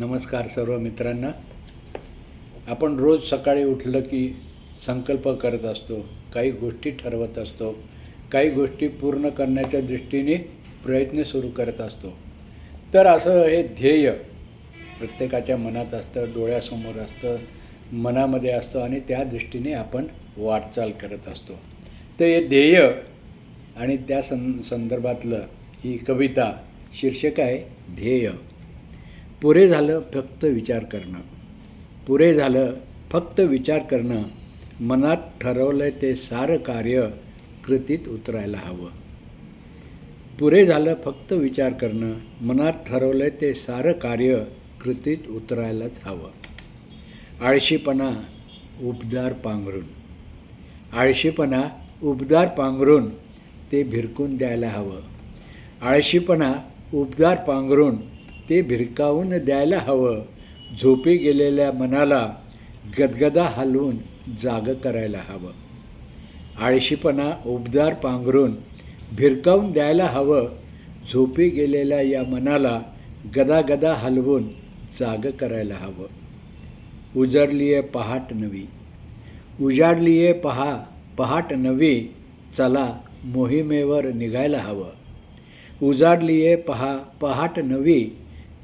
नमस्कार सर्व मित्रांना. आपण रोज सकाळी उठलं की संकल्प करत असतो काही गोष्टी ठरवत असतो काही गोष्टी पूर्ण करण्याच्या दृष्टीने प्रयत्न सुरू करत असतो. तर असं हे ध्येय प्रत्येकाच्या मनात असतं डोळ्यासमोर असतं मनामध्ये असतो आणि त्या दृष्टीने आपण वाटचाल करत असतो. तर हे ध्येय आणि त्या सं संदर्भातलं ही कविता शीर्षक आहे ध्येय. पुरे झालं फक्त विचार करणं. पुरे झालं फक्त विचार करणं. मनात ठरवलं ते सारं कार्य कृतीत उतरायला हवं. पुरे झालं फक्त विचार करणं. मनात ठरवलं ते सारं कार्य कृतीत उतरायलाच हवं. आळशीपणा उबदार पांघरून आळशीपणा उबदार पांघरून ते भिरकून द्यायला हवं. आळशीपणा उबदार पांघरून ते भिरकावून द्यायला हवं. झोपी गेलेल्या मनाला गदगदा हलवून जाग करायला हवं. आळशीपणा उबदार पांघरून भिरकावून द्यायला हवं. झोपी गेलेल्या या मनाला गदागदा हलवून जाग करायला हवं. उजडली आहे पहाट नवी. उजाडली आहे पहा पहाट नवी. चला मोहिमेवर निघायला हवं. उजाडली आहे पहा पहाट नवी.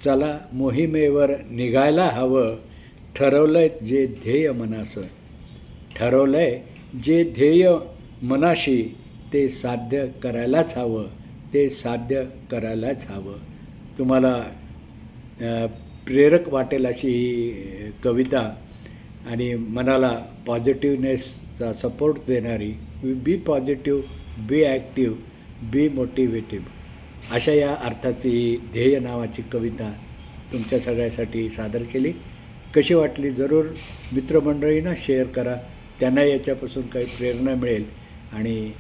चला मोहिमेवर निघायला हवं. ठरवलंय जे ध्येय मनासं ठरवलंय जे ध्येय मनाशी ते साध्य करायलाच हवं. ते साध्य करायलाच हवं. तुम्हाला प्रेरक वाटेल अशी ही कविता आणि मनाला पॉझिटिव्हनेसचा सपोर्ट देणारी. बी पॉझिटिव्ह बी ॲक्टिव्ह बी मोटिवेटिव्ह अशा या अर्थाची ही ध्येय नावाची कविता तुमच्या सगळ्यासाठी सादर केली. कशी वाटली जरूर मित्रमंडळींना शेअर करा. त्यांना याच्यापासून काही प्रेरणा मिळेल आणि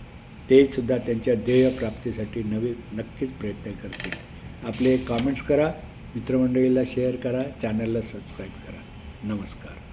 ते सुद्धा त्यांच्या ध्येयप्राप्तीसाठी नवी नक्कीच प्रयत्न करतील. आपले कॉमेंट्स करा. मित्रमंडळीला शेअर करा. चॅनलला सबस्क्राईब करा. नमस्कार.